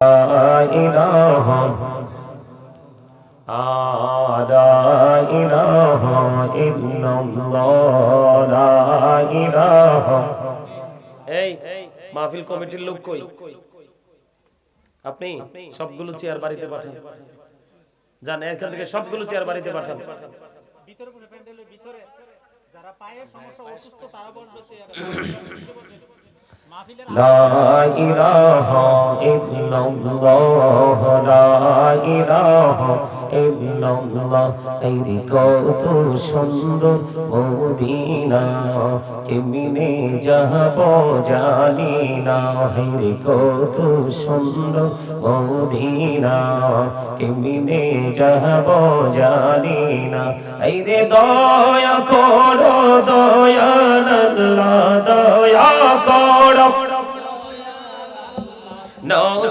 إله لا إله إلا الله لا إله এই মাহফিল কমিটির লোক কই আপনি সবগুলো চেয়ার বাড়িতে পাঠান যান এখান থেকে সবগুলো চেয়ার বাড়িতে পাঠান ভিতরে বসে প্যান্ডেলের ভিতরে যারা পায়ের সমস্যা অসুস্থ তারা বসবে চেয়ারে। মাহফিলের لا إله إلا الله لا إله إلا الله এই কত সুন্দর মদিনা কেমনে যাব জানি না হে কত সুন্দর মদিনা কেমনে যাব জানি না এই রে দয়া করো দয়াল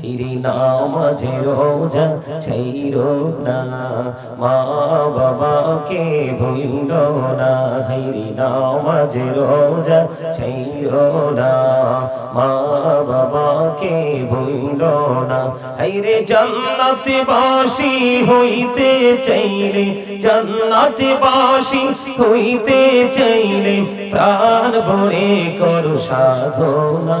হিরি নামাজে রোজা ছাইরো না মা বাবাকে ভুইল না হিরি নামাজে রোজা ছাইরো না মা বাবাকে ভুইল না হাইরে জান্নাতে বাসি হইতে চাইলে জান্নাতে বাসি হইতে চাইলে প্রাণ ভরে করু সাধনা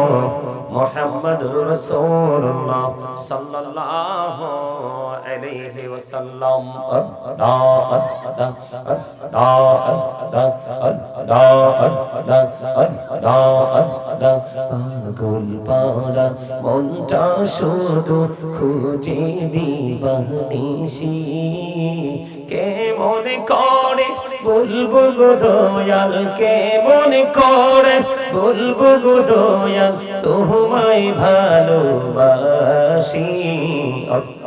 মুহাম্মাদুর রাসূলুল্লাহ সাল্লাল্লাহু আলাইহি ওয়াসাল্লাম। পাগল পাড়া মনটা শুধু খুঁজে দিবানিসি কে মনে করে বলব গো দয়াল কেমন করে? বলব গো দয়াল তোমায় ভালোবাসি।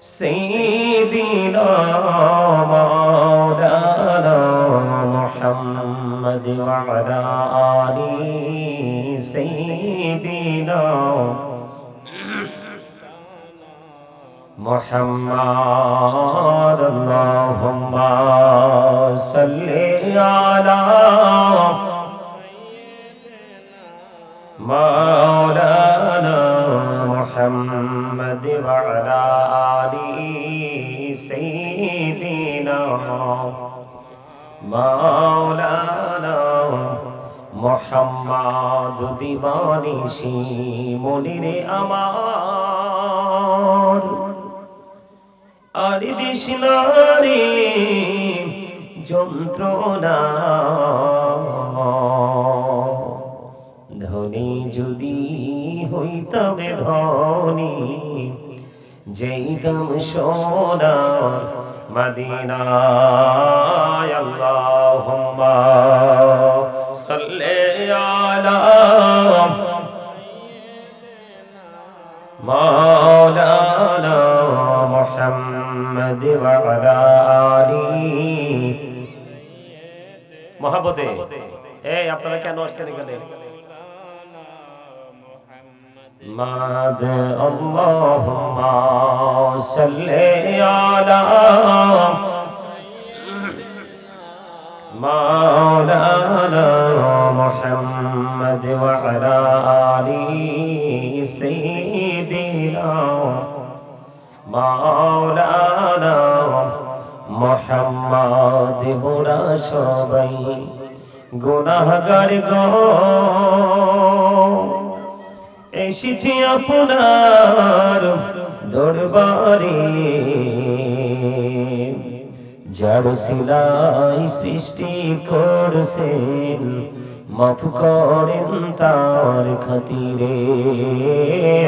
سيدنا مولانا محمد وعلى آل سيدنا محمد اللهم صل على মোহাম্মদ দিবানিসি মনিরে আমার। আর দিশনারে যন্ত্রণা। ধনী যদি হইতামে ধনী যেইতাম সোনার মদিনায় আল্লাহুম্মা। صل على مولانا محمد وعلى آله. মহাবতে এই আপনারা কেন আসছেন এখানে? মাদ আল্লাহুম্মা সাল্লি আলা মাওলানা محمد وعلى آله سيدنا مولانا محمد بنا সবাই গুনাহগার গো এসেছি আপনার দরবারে যার শিলাই সৃষ্টি করছেন মাফ করেন তার খাতিরে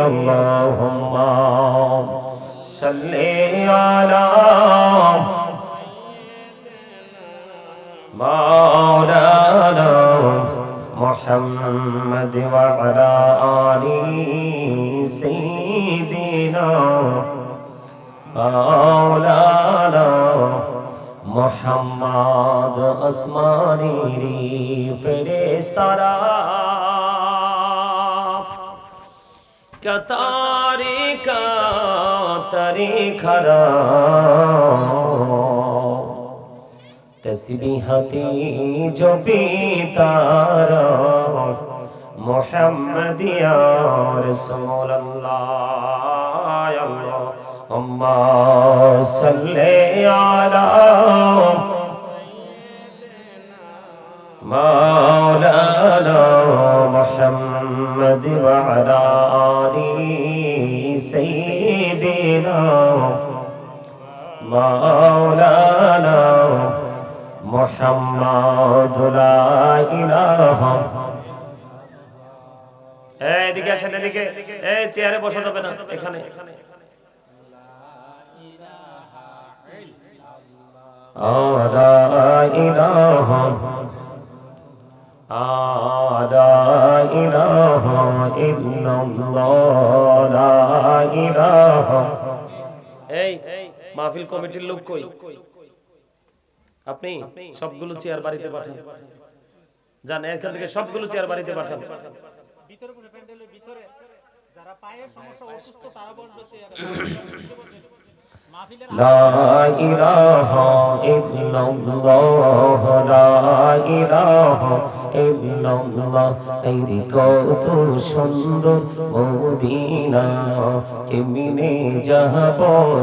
আল্লাহুম্মা সাল্লি আলা মাওলানা মুহাম্মদ ওয়া আলা আলি সাইয়্যিদিনা মাওলানা মোহাম্মদ আসমানি ফেরেস্তারা কতারে কাতারে খরা তসবিহতি জপি তারা। মোহাম্মদিয়া রসুল্লাহ আল্লাহুম্মা সাল্লি আলা مولانا محمد وعلى آل سيدنا مولانا محمد لا إله এই এদিকে আসেন এদিকে এই চেয়ারে বসা যাবে না এখানে لا إله لا إله إلا الله لا إله এই মাহফিল কমিটির লোক কই আপনি সবগুলো চেয়ার বাড়িতে পাঠান যান এখান থেকে সবগুলো চেয়ার বাড়িতে পাঠান ভিতরে বসে প্যান্ডেলের ভিতরে যারা পায়ের সমস্যা অসুস্থ তারা বসবে চেয়ারে মাহফিলের لا إله إلا الله لا إله إلا الله এই কত সুন্দর মদিনা কেমনে যাব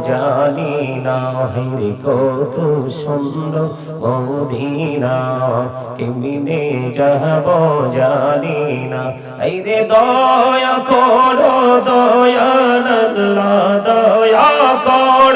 জানি না হে কত সুন্দর মদিনা কেমনে যাব জানি না এই রে দয়া করো দয়াল আল্লাহ দয়া করো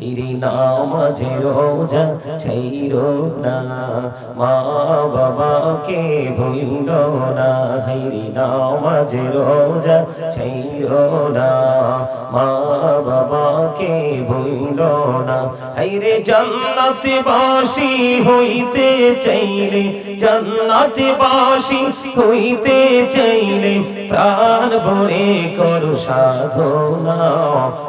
হিরি নামাজে রোজা ছাইরো না। মা বাবাকে ভুইল না। হিরি নামাজে রোজা ছাইরো না। মা বাবাকে ভুইল না। হাইরে জান্নাতে বাসি হইতে চাইলে জান্নাতে বাসি হইতে চাইলে প্রাণ ভরে করো সাধনা।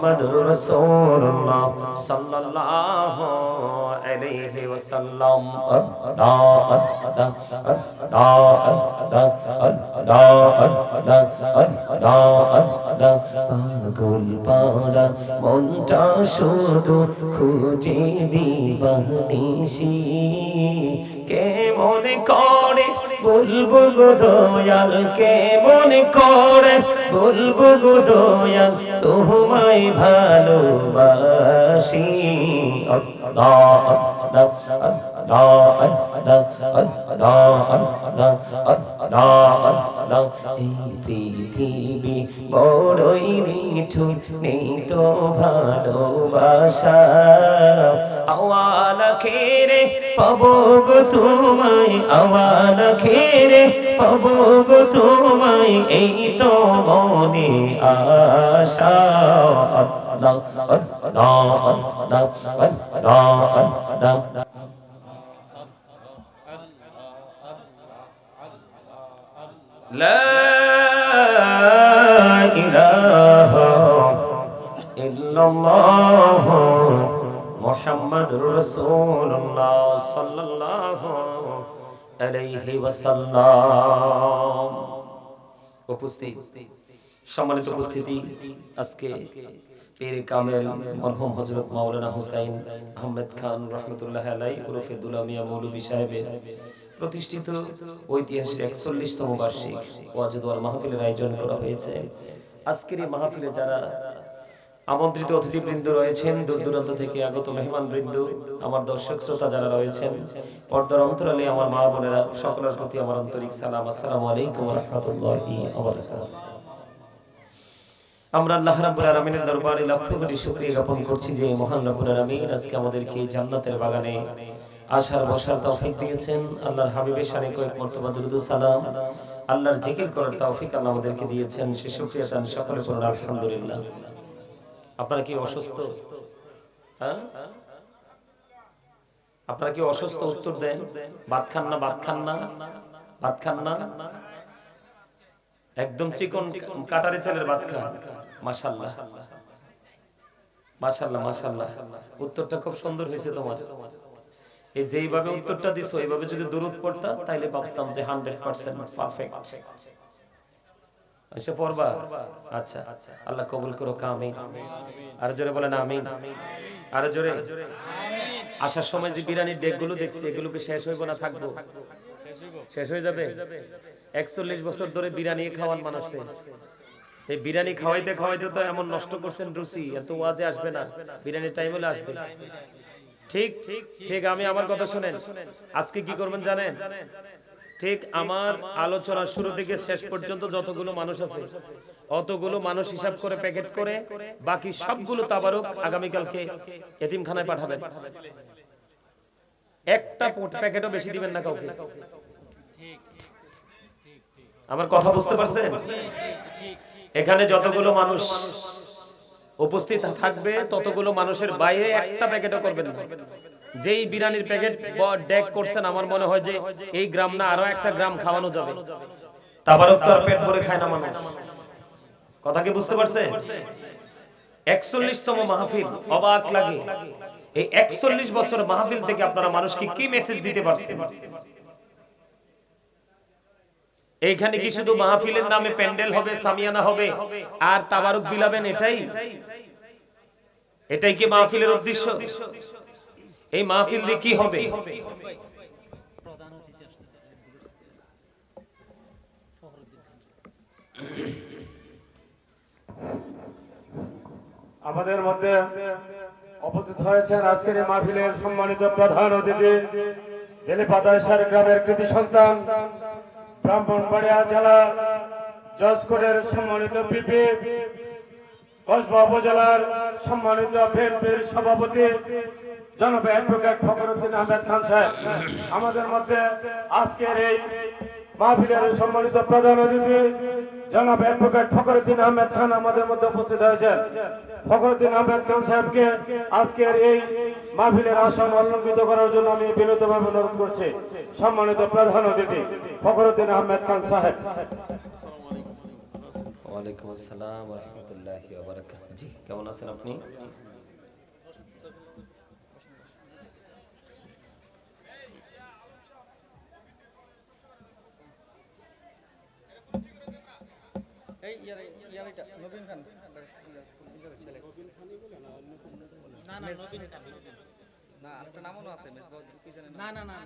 মুহাম্মাদুর রাসূলুল্লাহ সাল্লাল্লাহু আলাইহি ওয়াসাল্লাম। পাগল পাড়া মনটা শুধু খুঁজে দিবানিসি কে মনে করে বলব গো দয়াল কেমন করে? বলব গো দয়াল তোমায় ভালোবাসি। আল্লাহ আল্লাহ। এই পৃথিবী বড়ই নিঠুর নেই তো ভালোবাসা আওয়াল খেরে পাবো গো তোমায় আওয়াল খেরে পাবো গো তোমায় এই তো মনে আশা আল্লাহ আল্লাহ আল্লাহ আল্লাহ আল্লাহ মোহাম্মদ রসুল্লাহ সাল্লাহ আলাইহি ওয়াসাল্লাম। উপস্থিত, সম্মানিত উপস্থিতি আজকে পীরে কামেল মরহুম হযরত মাওলানা হুসাইন আহমেদ খান রহমাতুল্লাহ আলাইহি ওরফে দুলামিয়া মৌলভী সাহেবের প্রতিষ্ঠিত ঐতিহাসিক একচল্লিশতম বার্ষিক ওয়াজুদওয়াল মাহফিলের আয়োজন করা হয়েছে। আজকের এই মাহফিলে যারা আমন্ত্রিত অতিথিবৃন্দ রয়েছেন দূর দূরান্ত থেকে আগত মেহমান বৃন্দ আমার দর্শক শ্রোতা যারা রয়েছেন, পর্দার অন্তরালে আমার মা বোনেরা, সকলের প্রতি আমার আন্তরিক সালাম। আসসালামু আলাইকুম রহমতুল্লাহি আমরা আল্লাহ রাব্বুল আলামিনের দরবারে লক্ষ কোটি শুকরিয়া জ্ঞাপন করছি যে মহান রব্বুল আলামিন আজকে আমাদেরকে জান্নাতের বাগানে আসার বসার তৌফিক দিয়েছেন। আল্লাহর হাবিবের শানে কয়েক মর্তবা দুরুদ সালাম। আল্লাহর জিকির করার তৌফিক আল্লাহ আমাদেরকে দিয়েছেন। সে শুকরিয়া দান সকলে করুন, আলহামদুলিল্লাহ। আপনারা কি অসুস্থ? হ্যাঁ? আপনারা কি অসুস্থ? উত্তর দেন। ভাত খান না, ভাত খান না? ভাত খান না? একদম চিকন কাটারে চালের ভাত খান। মাশাল্লাহ মাশাল্লাহ মাশাল্লাহ উত্তরটা খুব সুন্দর হয়েছে তোমার। এই যেইভাবে উত্তরটা দিছো, এইভাবে যদি দূরত পড়তা, তাইলে ভাবতাম যে হান্ড্রেড পার্সেন্ট পারফেক্ট। আচ্ছা পড়বা? আচ্ছা আল্লাহ কবুল করো কামি আর জোরে বলেন, আমিন। আর জোরে। আসার সময় যে বিরিয়ানির ডেকগুলো দেখছি এগুলো কি শেষ হইব না থাকব? শেষ হয়ে যাবে? একচল্লিশ বছর ধরে বিরিয়ানি খাওয়ান মানুষে এই বিরিয়ানি খাওয়াইতে খাওয়াইতে তো এমন নষ্ট করছেন রুচি, এত ওয়াজে আসবে না। বিরিয়ানির টাইম হলে আসবে। ঠিক ঠিক আমি আমার কথা শুনেন। আজকে কি করবেন জানেন? ঠিক আমার আলোচনার শুরু থেকে শেষ পর্যন্ত যতগুলো মানুষ আছে, অতগুলো মানুষ হিসাব করে প্যাকেট করে বাকি সবগুলো তাবারক আগামীকালকে এতিমখানায় পাঠাবেন। একটা প্যাকেটও বেশি দিবেন না কাউকে। আমার কথা বুঝতে পারছেন? এখানে যতগুলো মানুষ উপস্থিত থাকবে, ততগুলো মানুষের বাইরে একটা প্যাকেটও করবেন না। যেই বিরিয়ানির প্যাকেট ডেক করছেন, আমার মনে হয় যে এই গ্রাম না, আরও একটা গ্রাম খাওয়ানো যাবে। তাবারক তো আর পেট ভরে খায় না মানুষ। কথা কি বুঝতে পারছে? একচল্লিশতম মাহফিল, অবাক লাগে। এই একচল্লিশ বছর মাহফিল থেকে আপনারা মানুষকে কি মেসেজ দিতে পারছেন? এইখানে কি শুধু মাহফিলের নামে প্যান্ডেল হবে সামিয়ানা হবে? আর তাবারক বিলাবেন এটাই? এটাই কি মাহফিলের উদ্দেশ্য? এই মাহফিল দিয়ে কি হবে? আমাদের মধ্যে উপস্থিত হয়েছেন আজকের এই মাহফিলের সম্মানিত প্রধান অতিথি দেলিপাদাইশার গ্রামের কৃতি সন্তান ব্রাহ্মণবাড়িয়া জেলা জজকোটের সম্মানিত পিপি কসবা উপজেলার সম্মানিত বিএনপির সভাপতি জনপ্রিয় অ্যাডভোকেট ফখরুদ্দিন আহমেদ খান সাহেব। আমাদের মধ্যে আজকের এই মাহফিলের সম্মানিত প্রধান অতিথি, জনাব অ্যাডভোকেট ফখরুদ্দিন আহমেদ খান আমাদের মধ্যে উপস্থিত হয়েছেন। ফখরুদ্দিন আহমেদ খান সাহেবকে আজকের এই মাহফিলের আসন অলঙ্কিত করার জন্য আমি বিনীতভাবে অনুরোধ করছি। সম্মানিত প্রধান অতিথি, ফখরুদ্দিন আহমেদ খান সাহেব। ওয়ালাইকুম আসসালাম রাহমাতুল্লাহি জি, কেমন আছেন আপনি? এই ইয়ার ইয়ারিটা নবীন খান। ছেলে না না নবীন খান না আপনার নামও আছে মেসবাউদ কি জানেন না না না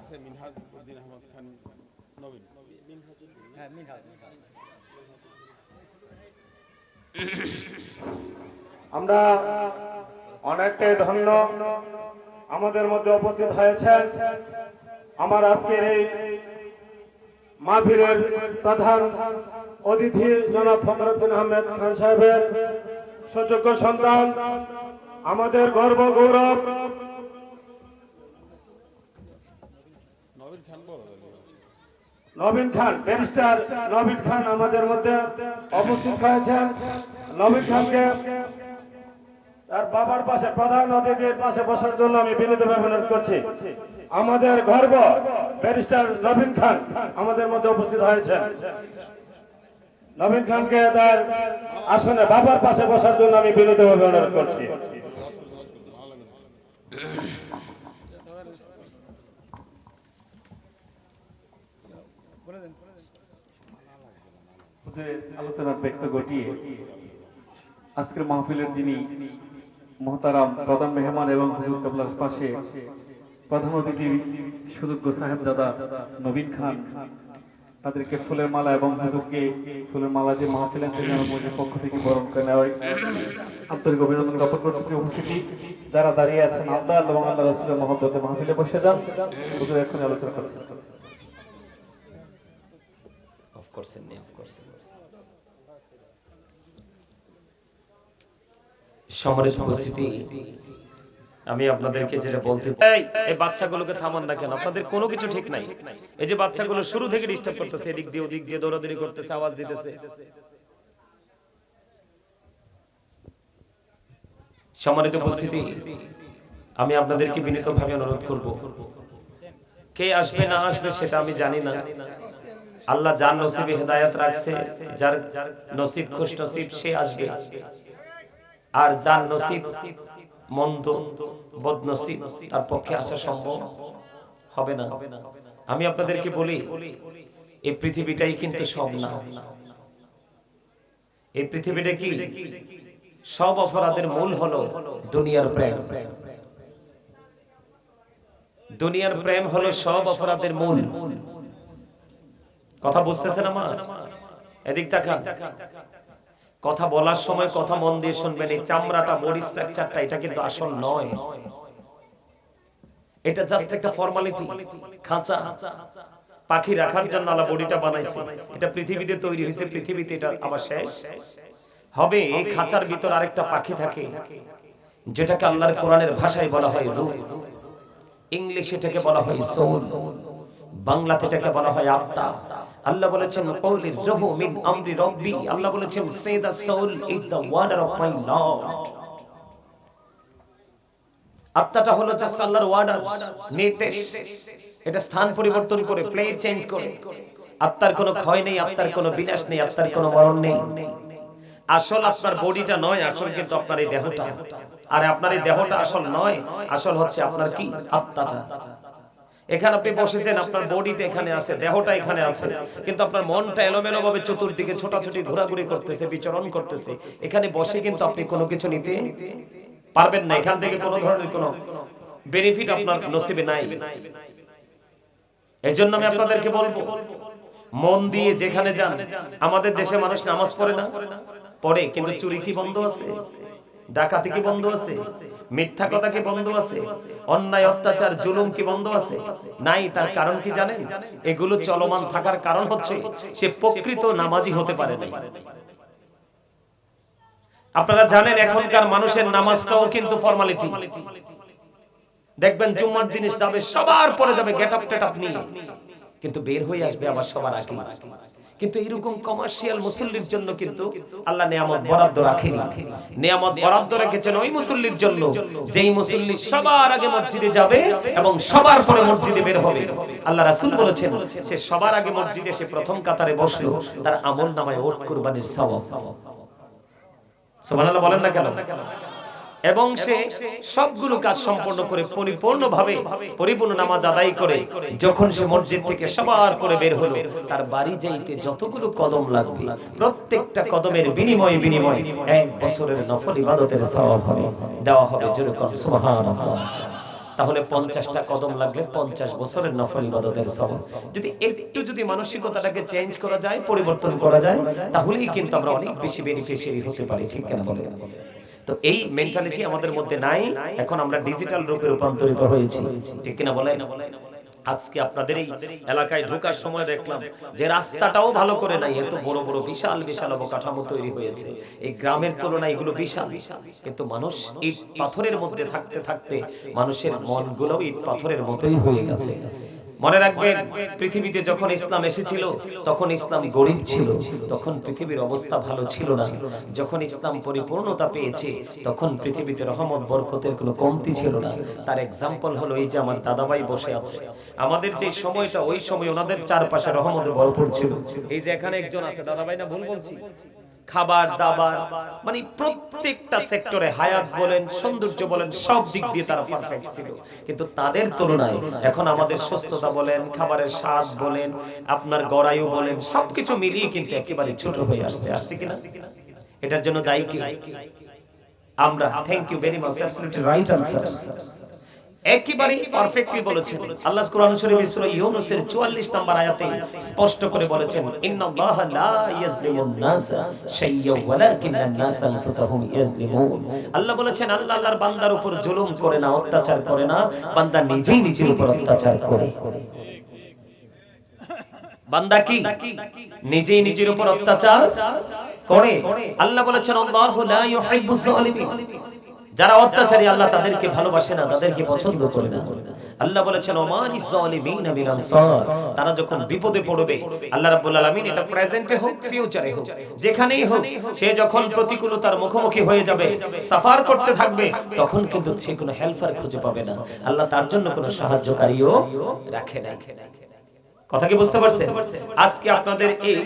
আছে মিনহাজ উদ্দিন আহমদ খান নবীন। হ্যাঁ মিনহাজ মিনহাজ। আমরা অনেকটাই ধন্য আমাদের মধ্যে উপস্থিত হয়েছেন। আমার আজকের এই মাহফিলের প্রধান অতিথি জনাব ফখরুদ্দিন আহমেদ খান সাহেবের সুযোগ্য সন্তান আমাদের গর্ব গৌরব। নবীন খান বড় নবীন খান ব্যারিস্টার নবীন খান আমাদের মধ্যে উপস্থিত হয়েছেন নবীন খানকে তার বাবার পাশে প্রধান অতিথির পাশে বসার জন্য আমি বিনীতভাবে অনুরোধ করছি। আমাদের গর্ব, ব্যারিস্টার নবীন খান আমাদের মধ্যে উপস্থিত হয়েছে নবীন খানকে তার আসনে বাবার পাশে বসার জন্য আমি বিনীতভাবে অনুরোধ করছি। আলোচনার ব্যক্ত ঘটিয়ে আজকের মাহফিলের যিনি মহতারাম প্রধান মেহমান এবং হুজুর কাবলার পাশে প্রধান অতিথি সুযোগ্য সাহেবজাদা নবীন খান। তাদেরকে ফুলের মালা এবং হুজুরকে ফুলের মালা দিয়ে মাহফিলের থেকে পক্ষ থেকে বরণ করে নেওয়া হয়। আন্তরিক অভিনন্দন জ্ঞাপন করছি উপস্থিতি। যারা দাঁড়িয়ে আছেন আল্লাহ এবং আল্লাহ রসুলের মহব্বতে মাহফিলে বসে যান। হুজুর এখন আলোচনা করছেন। অফ উপস্থিতি আমি আপনাদেরকে যেটা বলতে এই এই বাচ্চাগুলোকে থামান না কেন? আপনাদের কোনো কিছু ঠিক নাই। এই যে বাচ্চাগুলো শুরু থেকে ডিস্টার্ব করতেছে এদিক দিয়ে ওদিক দিয়ে দৌড়াদৌড়ি করতেছে আওয়াজ দিতেছে। সম্মানিত উপস্থিতি আমি আপনাদেরকে বিনীতভাবে অনুরোধ করব। কে আসবে না আসবে সেটা আমি জানি না। আল্লাহ যার নসিবে হেদায়াত রাখছে যার নসিব খুশ নসিব সে আসবে। আর যার নসিব মন্দ বদনসিব তার পক্ষে আসা সম্ভব হবে না। আমি আপনাদেরকে বলি এই পৃথিবীটাই কিন্তু সব না। এই পৃথিবীটা কি? সব অপরাধের মূল হলো দুনিয়ার প্রেম। দুনিয়ার প্রেম হলো সব অপরাধের মূল। কথা বুঝতেছেন আমার? এদিক তাকান। কথা বলার সময় কথা মন দিয়ে শুনবেন, এই চামড়াটা, বডি স্ট্রাকচারটা, এটা কিন্তু আসল নয়। এটা জাস্ট একটা ফর্মালিটি খাঁচা। পাখি রাখার জন্য আল্লাহ বডিটা বানাইছে। এটা পৃথিবীতে তৈরি হয়েছে, পৃথিবীতে এটা আবার শেষ। হবে, এই খাঁচার ভিতর আরেকটা পাখি থাকে, যেটাকে আল্লাহর কোরআনের ভাষায় বলা হয় রূহ ইংলিশে এটাকে বলা হয় সোল বাংলাতে এটাকে বলা হয় আত্মা। আল্লাহ বলেছেন, কওলির রুহু মিন আমরি রব্বি। আল্লাহ বলেছেন say the soul is the order of my lord আত্মাটা হলো জাস্ট আল্লাহর ওয়ার্ডার নির্দেশ। এটা স্থান পরিবর্তন করে প্লে চেঞ্জ করে। আত্মার কোনো ক্ষয় নেই, আত্মার কোনো বিনাশ নেই, আত্মার কোনো মরণ নেই। আসল আপনার বডিটা নয়, আসল কিন্তু আপনার এই দেহটা। আর আপনার এই দেহটা আসল নয়, আসল হচ্ছে আপনার কি? আত্মাটা। এখানে আপনি বসেছেন আপনার বডিটা এখানে আছে দেহটা এখানে আছে। কিন্তু আপনার মনটা এলোমেলো ভাবে চতুর্দিকে ছোটাছুটি ঘোরাঘুরি করতেছে বিচরণ করতেছে। এখানে বসে কিন্তু আপনি কোনো কিছু নিতে পারবেন না। এখান থেকে কোনো ধরনের কোনো বেনিফিট আপনার নসিবে নাই। এই জন্য আমি আপনাদেরকে বলব মন দিয়ে যেখানে যান আমাদের দেশে মানুষ নামাজ পড়ে না। পড়ে কিন্তু চুরি কি বন্ধ আছে? ডাকাতি কি বন্ধ আছে? মিথ্যা কথা কি বন্ধ আছে? অন্যায়, অত্যাচার, জুলুম কি বন্ধ আছে? নাই, তার কারণ কি জানেন? এগুলো চলমান থাকার কারণ হচ্ছে সে প্রকৃত নামাজি হতে পারে না আপনারা জানেন এখনকার মানুষের নামাজটাও কিন্তু ফর্মালিটি দেখবেন জুম্মার দিনে যাবে, সবার পরে যাবে গেট আপ টেট আপ নিয়ে। কিন্তু বের হয়ে আসবে আবার সবার আগে। কিন্তু এরকম কমার্শিয়াল মুসল্লির জন্য কিন্তু আল্লাহ নিয়ামত বরাদ্দ রাখেনি। নিয়ামত বরাদ্দ রেখেছেন ওই মুসল্লির জন্য। যেই মুসল্লি সবার আগে মসজিদে যাবে এবং সবার পরে মসজিদে বের হবে। আল্লাহ রাসূল বলেছেন সে সবার আগে মসজিদে সে প্রথম কাতারে বসল। তার আমল নামায় ওট কুরবানির সওয়াব। সুবহানাল্লাহ বলেন না কেন? এবং সে সবগুলো কাজ সম্পন্ন করে পরিপূর্ণভাবে পরিপূর্ণ নামাজ আদায় করে। যখন সে মসজিদ থেকে সবার পরে বের হলো, তার বাড়ি যাইতে যতগুলো কদম লাগবে, প্রত্যেকটা কদমের বিনিময়ে বিনিময়ে এক বছরের নফল ইবাদতের সওয়াব হবে। দেওয়া হবে জোরে কর সুবহানাল্লাহ। তাহলে পঞ্চাশটা কদম লাগলে পঞ্চাশ বছরের নফল ইবাদতের সওয়াব। যদি একটু যদি মানসিকতাটাকে চেঞ্জ করা যায়, পরিবর্তন করা যায়, তাহলেই কিন্তু আমরা অনেক বেশি বেনিফিশিয়ারি হতে পারি, ঠিক কেনা বলে তো এই মেন্টালিটি আমাদের মধ্যে নাই। এখন আমরা ডিজিটাল রূপে রূপান্তরিত হয়েছি। ঠিক কিনা বলে আজকে আপনাদের এই এলাকায় ঢোকার সময় দেখলাম যে রাস্তাটাও ভালো করে নাই। এত বড় বড় বিশাল বিশাল অবকাঠামো তৈরি হয়েছে। এই গ্রামের তুলনায় এগুলো বিশাল। কিন্তু মানুষ ইট পাথরের মধ্যে থাকতে থাকতে মানুষের মনগুলোও ইট পাথরের মতোই হয়ে গেছে। মনে রাখবেন, পৃথিবীতে যখন ইসলাম এসেছিল, তখন ইসলাম গরিব ছিল, তখন পৃথিবীর অবস্থা ভালো ছিল না। যখন ইসলাম পরিপূর্ণতা পেয়েছে, তখন পৃথিবীতে রহমত, বরকতের কোনো কমতি ছিল না। তার এক্সাম্পল হলো এই যে আমার দাদাভাই বসে আছে। আমাদের যে সময়টা, ওই সময় ওনাদের চারপাশে রহমতে ভরপুর ছিল। এই যে এখানে একজন আছে, দাদাভাই না ভুল বলছি? খাবার, দাবার মানে প্রত্যেকটা সেক্টরে হায়াত বলেন, সৌন্দর্য বলেন, সব দিক দিয়ে তারা পারফেক্ট ছিল। কিন্তু তাদের তুলনায় এখন আমাদের সুস্থতা বলেন, খাবারের স্বাদ বলেন, আপনার গড়াইও বলেন, সবকিছু মিলিয়ে কিন্তু একেবারে ছোট হয়ে আসছে। আসছে কিনা? এটার জন্য দায়ী কি? আমরা। Thank you very much absolutely right answer একেবারে পারফেক্টলি বলেছেন। আল্লাহ কোরআন শরীফ সূরা ইউনূসের 44 নম্বর আয়াতে স্পষ্ট করে বলেছেন, ইন্নাল্লাহ লা ইয়াজলিমুন নাস শাইয়্যা ওয়ালাকিন্নান নাস আনফুসাহুম ইয়াজলিমুন। আল্লাহ বলেছেন, আল্লাহ আল্লাহর বান্দার উপর জুলুম করে না, অত্যাচার করে না, বান্দা নিজেই নিজের উপর অত্যাচার করে। বান্দা কি? নিজেই নিজের উপর অত্যাচার করে? আল্লাহ বলেছেন, আল্লাহু লা ইউহিব্বুজ জালিমিন। যারা অত্যাচারী আল্লাহ তাদেরকে ভালোবাসে না তাদেরকে পছন্দ করে না। আল্লাহ বলেছেন ওমানি জালিমিনা মিন আনসার। তারা যখন বিপদে পড়বে আল্লাহ রাব্বুল আলামিন এটা প্রেজেন্টে হোক ফিউচারে হোক যেখানেই হোক সে যখন প্রতিকূলতার মুখোমুখি হয়ে যাবে সাফার করতে থাকবে তখন কিন্তু সে কোনো হেল্পার খুঁজে পাবে না। আল্লাহ তার জন্য কোনো সাহায্যকারীও রাখে না কথা কি বুঝতে পারছেন? আজকে আপনাদের এই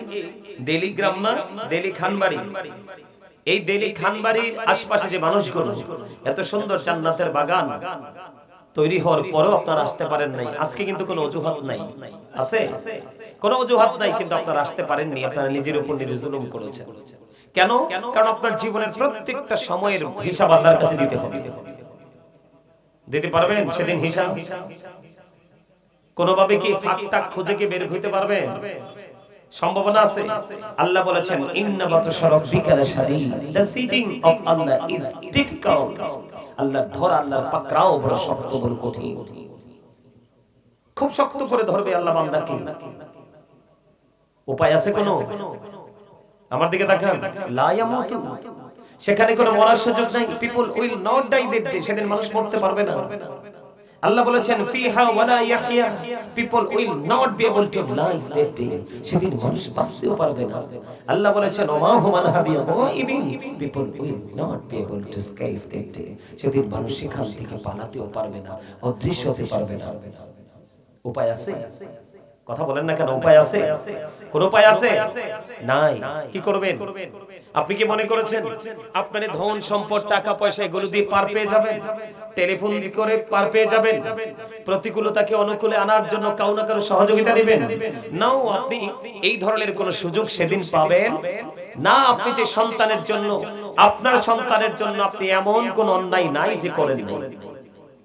দেলি গ্রাম না দেলি খানবাড়ি। এই দেলি খানবাড়ির আশপাশে যে মানুষগুলো, এত সুন্দর জান্নাতের বাগান তৈরি হওয়ার পরেও আপনারা আসতে পারেন নাই। আজকে কিন্তু কোনো অজুহাত নাই। আছে? কোনো অজুহাত নাই, কিন্তু আপনারা আসতে পারেননি। আপনারা নিজের উপর নিজে জুলুম করেছেন। কেন? কারণ আপনার জীবনের প্রত্যেকটা সময়ের হিসাব আল্লাহর কাছে দিতে হবে। দিতে পারবেন সেদিন হিসাব? কোনোভাবে কি ফাঁক টাক খুঁজে কি বের হইতে পারবেন? সম্ভাবনা আছে? আল্লাহ বলেছেন the seizing of Allah is difficult আল্লাহর ধরা পাকড়াও বড় শক্ত, বড় কঠিন। খুব শক্ত করে ধরবে আল্লাহ বান্দাকে। উপায় আছে কোনো? আমার দিকে তাকান। লা ইয়ামুতু। সেখানে কোনো মরার সুযোগ নাই। People will not die that সেদিন মানুষ মরতে পারবে না। আল্লাহ বলেছেন, ফিহা ওয়ালা ইয়াহইয়া। People will not be able to live that day সেদিন মানুষ বাঁচতেও পারবে না। আল্লাহ বলেছেন, ওমা হুমান হাবিয়া ইবিন people will not be able to escape that day সেদিন মানুষ সেখান থেকে পালাতেও পারবে না, অদৃশ্য হতে পারবে না। উপায় আছে? কথা বলেন না কেন, উপায় আছে? কোন উপায় আছে? নাই। কি করবেন? আপনি কি মনে করেছেন? আপনার ধন সম্পদ, টাকা পয়সা এগুলো দিয়ে পার পেয়ে যাবেন? টেলিফোন করে পার পেয়ে যাবেন? প্রতিকূলতাকে অনুকূলে আনার জন্য কাউ না কারও সহযোগিতা নেবেন? নাও, আপনি এই ধরনের কোন সুযোগ সেদিন পাবেন? না, আপনি যে সন্তানের জন্য, আপনার সন্তানের জন্য আপনি এমন কোন অন্যায় নাই যে করেন নাই।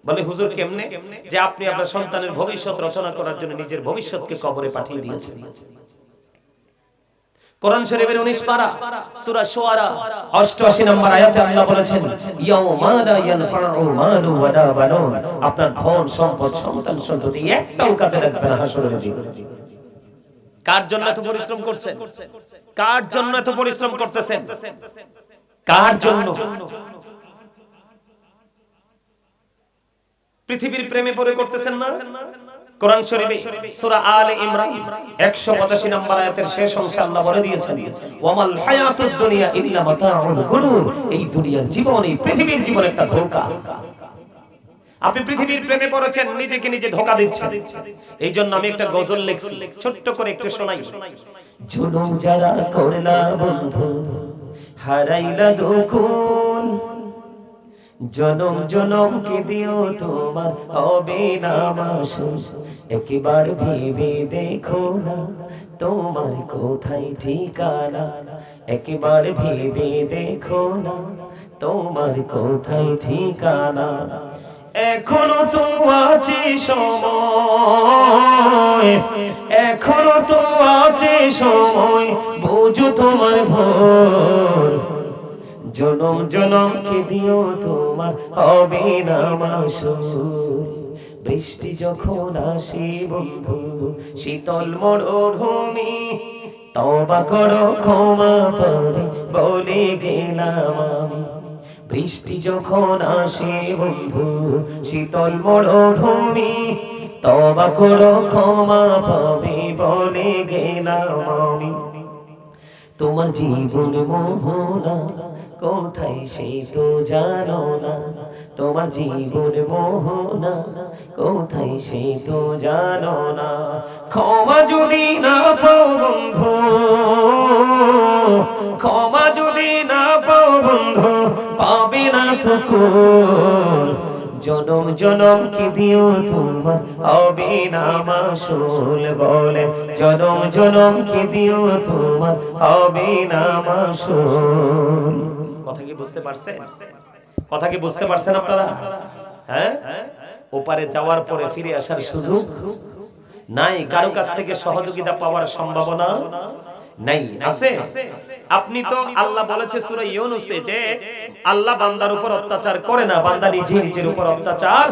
বলে হুজুর কেমনে? যে আপনি আপনার সন্তানের ভবিষ্যৎ রচনা করার জন্য নিজের ভবিষ্যৎকে কবরে পাঠিয়ে দিয়েছেন। কোরআন শরীফের 19 পারা, সূরা শুআরা 88 নম্বর আয়াতে আল্লাহ বলেছেন, ইয়াউমা লা ইয়ানফাউ মালু ওয়ালা বানুন। আপনার ধন, সম্পদ, সন্তান সন্ততি একটাও কাজে লাগবে না হাসরের দিন কার জন্য এত পরিশ্রম করছেন? কার জন্য এত পরিশ্রম করতেছেন? কার জন্য? পৃথিবীর প্রেমে পড়ে করতেছেন না? কোরআন শরীফে সূরা আলে ইমরান 185 নম্বর আয়াতের শেষ অংশে আল্লাহ বলে দিয়েছেন, ওয়ামাল হায়াতুদ দুনিয়া ইল্লা মাতাউল গুরুর এই দুনিয়ার জীবন, এই পৃথিবীর জীবন একটা ধোঁকা। আপনি পৃথিবীর প্রেমে পড়েছেন, নিজেকে নিজে ধোঁকা দিচ্ছেন। এই জন্য আমি একটা গজল লিখছি, ছোট্ট করে একটু শোনাই। জুলুম যারা করলা বন্ধু, হারাইলা দুকুল। জনম জনম কে দিও তোমার? হবে না মাসুস একবার ভেবে দেখো না, তোমার কোথায় ঠিকানা? একবার ভেবে দেখো না, তোমার কোথায় ঠিকানা? এখনও তো আছে সময়, এখনও তো আছে সময়, বুঝো তোমার ভোর। জনম জনম কে দিও তোমার? হবে না বৃষ্টি যখন আসে বন্ধু, শীতল মরুভূমি, তবা করো, ক্ষমা পরে বলে গেলাম আমি। বৃষ্টি যখন আসে বন্ধু, শীতল মরুভূমি, তবা করো, ক্ষমা পাবে বলে গেলাম আমি। তোমার জীবন মোহনা কোথায় সে তো জানো না, তোমার জীবন মোহনা, কোথায় সে তো জানো না। ক্ষমা যদি না পাও বন্ধু, ক্ষমা যদি না পাও বন্ধু, পাবে না তো জনম জনম কি দিও তোমার? হবে না মাসুল বলে। জনম জনম কি দিও তোমার? হবে না মাসুল। কথা কি বুঝতে পারছেন? কথা কি বুঝতে পারছেন আপনারা? হ্যাঁ? ওপারে যাওয়ার পরে ফিরে আসার সুযোগ? নাই, কারও কাছ থেকে সহযোগিতা পাওয়ার সম্ভাবনা? নাই, আছে? আপনি তো আল্লাহ বলেছে সূরা ইউনূসে যে আল্লাহ বান্দার উপর অত্যাচার করে না, বান্দা নিজে নিজের উপর অত্যাচার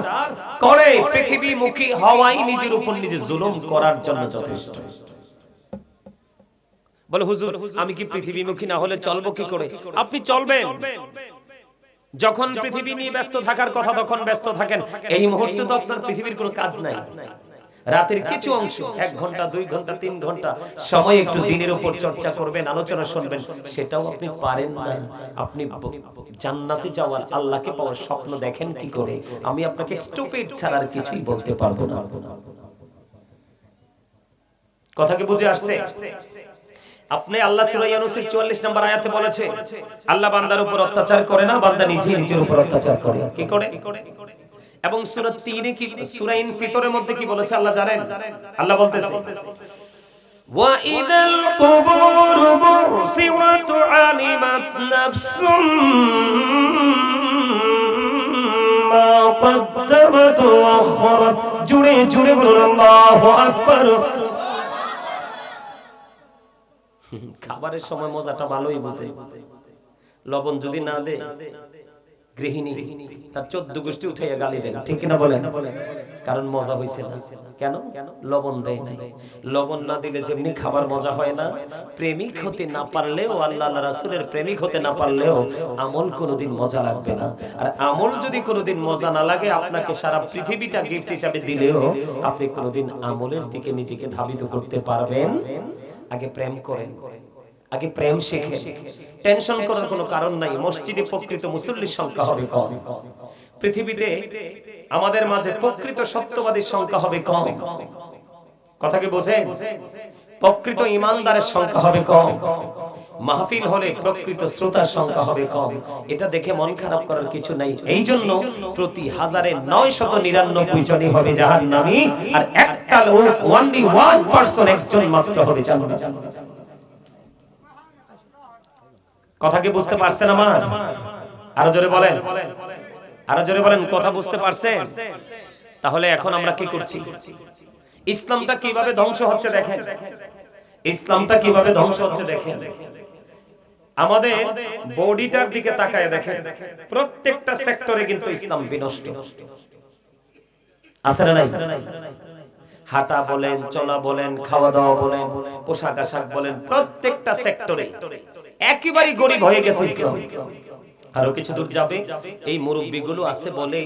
করে। পৃথিবী মুখী হওয়াই নিজের উপর নিজে জুলুম করার জন্য যথেষ্ট। বলে, হুজুর, আমি কি পৃথিবীমুখী না হলে চলবো কি করে? আপনি চলবেন। যখন পৃথিবী নিয়ে ব্যস্ত থাকার কথা তখন ব্যস্ত থাকেন। এই মুহূর্তে তো আপনার পৃথিবীর কোনো কাজ নাই। রাতের কিছু অংশ, এক ঘণ্টা, দুই ঘণ্টা, তিন ঘণ্টা, সময় একটু দিনের উপর চর্চা করবেন, আলোচনা শুনবেন, সেটাও আপনি পারেন না। আপনি জান্নাতে যাওয়ার আল্লাহকে পাওয়ার স্বপ্ন দেখেন কি করে? আমি আপনাকে স্টুপিড ছাড়ার কিছুই বলতে পারব না। কথা কি বুঝে আসছে? আপনি আল্লাহ সূরা ইউনূসের 44 নম্বর আয়াতে বলেছে আল্লাহ বান্দার উপর অত্যাচার করে না বান্দা নিজে নিজের উপর অত্যাচার করে কি করে এবং সূরা 3 এ কি সূরা ইনফিতরের মধ্যে কি বলেছে আল্লাহ জানেন আল্লাহ বলতেছে وَإِذَا الْقُبُورُ بُعْثِرَتْ عَلِمَتْ نَفْسٌ مَا قَدَّمَتْ وَأَخَّرَتْ জুড়ে জুড়ে বলুন আল্লাহু আকবার খাবারের সময় মজাটা ভালোই বুঝে। লবণ যদি না দে গৃহিণী তার চোদ্দ গোষ্ঠী গালি দেন। ঠিক বলেন? কারণ মজা না। কেন? লবণ দেয় নাই। লবণ না দিলে যেমনি খাবার মজা হয় না, প্রেমিক হতে না পারলেও, আল্লাহ রাসূলের প্রেমিক হতে না পারলেও আমল কোনোদিন মজা লাগবে না। আর আমল যদি কোনোদিন মজা না লাগে, আপনাকে সারা পৃথিবীটা গিফট হিসাবে দিলেও আপনি কোনোদিন আমলের দিকে নিজেকে ধাবিত করতে পারবেন আগে প্রেম করেন, আগে প্রেম শেখেন। টেনশন করার কোনো কারণ নাই, মসজিদে প্রকৃত মুসল্লির সংখ্যা হবে কম। পৃথিবীতে আমাদের মাঝে প্রকৃত সত্যবাদীর সংখ্যা হবে কম। কথা কি বোঝেন? প্রকৃত ইমানদারের সংখ্যা হবে কম। মাহফিল হলে প্রকৃত শ্রোতার সংখ্যা হবে কম। এটা দেখে মন খারাপ করার কিছু নাই। এই জন্য প্রতি হাজারে নয় শত নিরানব্বই জনই হবে জাহান নামি আর একটা লোক ওয়ানলি ওয়ান পার্সন একজন মাত্র হবে জান্নাত কথা কি বুঝতে পারছেন আমার? আরও জোরে বলেন। আরও জোরে বলেন, কথা বুঝতে পারছেন তাহলে এখন আমরা কি করছি? ইসলামটা কীভাবে ধ্বংস হচ্ছে দেখেন। ইসলামটা কীভাবে ধ্বংস হচ্ছে দেখেন। আমাদের বডিটার দিকে তাকায় দেখেন, প্রত্যেকটা সেক্টরে কিন্তু ইসলাম বিনষ্ট। আছে না হাঁটা বলেন, চলা বলেন, খাওয়া দাওয়া বলেন, পোশাক আশাক বলেন, প্রত্যেকটা সেক্টরে একেবারে গরিব হয়ে গেছে ইসলাম। আরও কিছু দূর যাবে? এই মুরব্বীগুলো আছে বলে